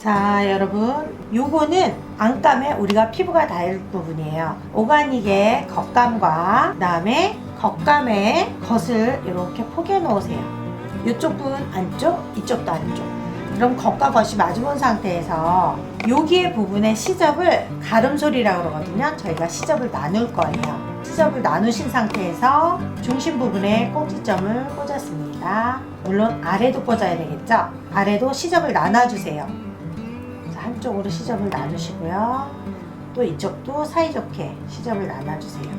자 여러분. 요거는 안감에 우리가 피부가 닿을 부분이에요. 오가닉의 겉감과 그 다음에 겉감의 겉을 이렇게 포개 놓으세요. 이쪽 부분 안쪽 이쪽도 안쪽. 그럼 겉과 겉이 마주본 상태에서 여기에 부분의 시접을 가름소리라고 그러거든요. 저희가 시접을 나눌 거예요. 시접을 나누신 상태에서 중심 부분에 꼭지점을 꽂았습니다. 물론 아래도 꽂아야 되겠죠? 아래도 시접을 나눠주세요 자, 한쪽으로 시접을 나누시고요. 또 이쪽도 사이좋게 시접을 나눠주세요.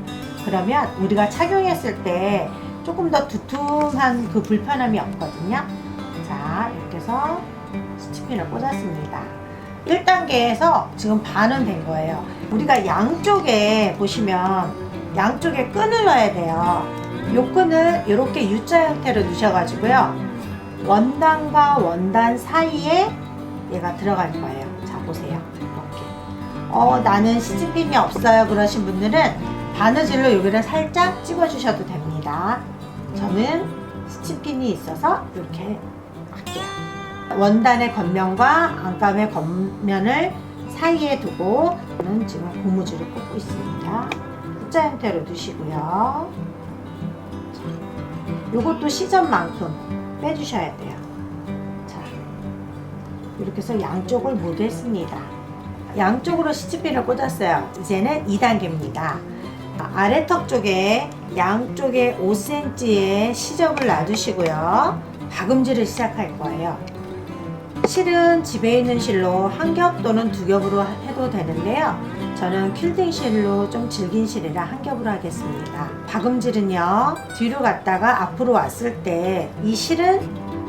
그러면 우리가 착용했을 때 조금 더 두툼한 그 불편함이 없거든요. 자, 이렇게 해서 스티핀을 꽂았습니다. 1단계에서 지금 반은 된 거예요. 우리가 양쪽에 보시면 양쪽에 끈을 넣어야 돼요. 요 끈을 이렇게 U자 형태로 넣으셔가지고요. 원단과 원단 사이에 얘가 들어갈 거예요. 자, 보세요. 이렇게. 어, 나는 시집핀이 없어요. 그러신 분들은 바느질로 여기를 살짝 찍어주셔도 됩니다. 저는 스티핀이 있어서 이렇게 할게요. 원단의 겉면과 안감의 겉면을 사이에 두고 저는 지금 고무줄을 꽂고 있습니다. 자 형태로 두시고요. 자, 요것도 시접만큼 빼주셔야 돼요. 자, 이렇게 해서 양쪽을 모두 했습니다. 양쪽으로 시치핀을 꽂았어요. 이제는 2단계입니다. 아래 턱 쪽에 양쪽에 5cm의 시접을 놔두시고요. 박음질을 시작할 거예요. 실은 집에 있는 실로 한 겹 또는 두 겹으로 해도 되는데요. 저는 퀼딩 실로 좀 질긴 실이라 한 겹으로 하겠습니다. 박음질은요, 뒤로 갔다가 앞으로 왔을 때 이 실은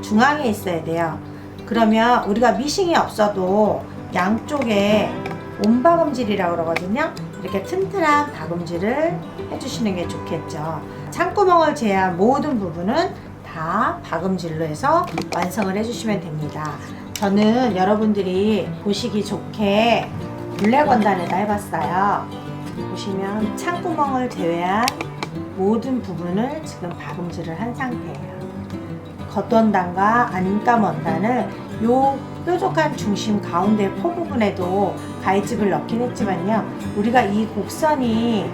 중앙에 있어야 돼요. 그러면 우리가 미싱이 없어도 양쪽에 온박음질이라고 그러거든요. 이렇게 튼튼한 박음질을 해주시는 게 좋겠죠. 창구멍을 제외한 모든 부분은 다 박음질로 해서 완성을 해주시면 됩니다. 저는 여러분들이 보시기 좋게 블랙 원단에다 해봤어요. 보시면 창구멍을 제외한 모든 부분을 지금 박음질을 한 상태예요. 겉원단과 안감 원단을 요 뾰족한 중심 가운데 포 부분에도 가위집을 넣긴 했지만요. 우리가 이 곡선이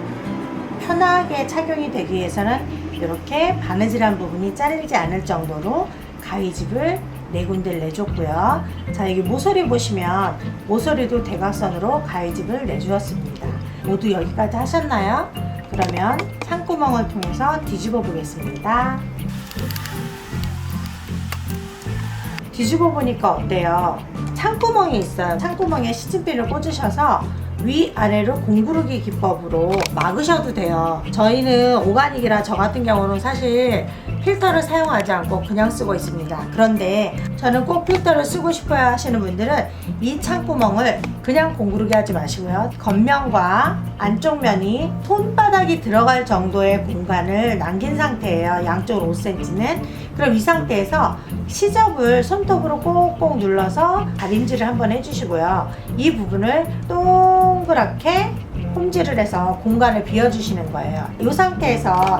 편하게 착용이 되기 위해서는 이렇게 바느질한 부분이 자르지 않을 정도로 가위집을 네 군데를 내줬고요. 자 여기 모서리 보시면 모서리도 대각선으로 가위집을 내주었습니다. 모두 여기까지 하셨나요? 그러면 창구멍을 통해서 뒤집어 보겠습니다. 뒤집어 보니까 어때요? 창구멍이 있어요. 창구멍에 시침핀을 꽂으셔서 위아래로 공구르기 기법으로 막으셔도 돼요. 저희는 오가닉이라 저 같은 경우는 사실 필터를 사용하지 않고 그냥 쓰고 있습니다. 그런데 저는 꼭 필터를 쓰고 싶어야 하시는 분들은 이 창구멍을 그냥 공구르기 하지 마시고요. 겉면과 안쪽 면이 손바닥이 들어갈 정도의 공간을 남긴 상태예요. 양쪽으로 5cm는. 그럼 이 상태에서 시접을 손톱으로 꼭꼭 눌러서 다림질을 한번 해주시고요. 이 부분을 동그랗게 홈질을 해서 공간을 비워주시는 거예요. 이 상태에서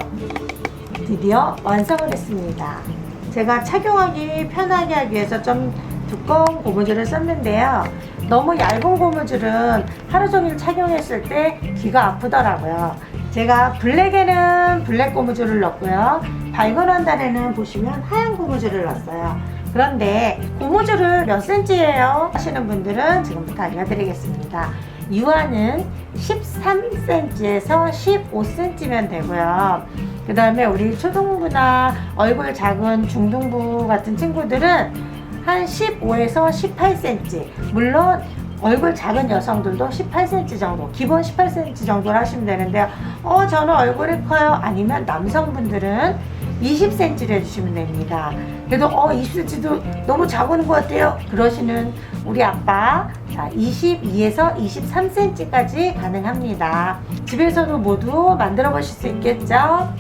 드디어 완성을 했습니다. 제가 착용하기 편하게 하기 위해서 좀 두꺼운 고무줄을 썼는데요. 너무 얇은 고무줄은 하루 종일 착용했을 때 귀가 아프더라고요. 제가 블랙에는 블랙 고무줄을 넣고요. 밝은 원단에는 보시면 하얀 고무줄을 넣었어요. 그런데 고무줄을 몇 cm예요? 하시는 분들은 지금부터 알려드리겠습니다. 유화는 13cm에서 15cm면 되고요. 그 다음에 우리 초등부나 얼굴 작은 중등부 같은 친구들은 한 15에서 18cm. 물론 얼굴 작은 여성들도 18cm 정도, 기본 18cm 정도를 하시면 되는데요. 어, 저는 얼굴이 커요. 아니면 남성분들은 20cm를 해주시면 됩니다. 그래도 어, 20cm도 너무 작은 것 같아요. 그러시는 우리 아빠, 자, 22에서 23cm까지 가능합니다. 집에서도 모두 만들어 보실 수 있겠죠?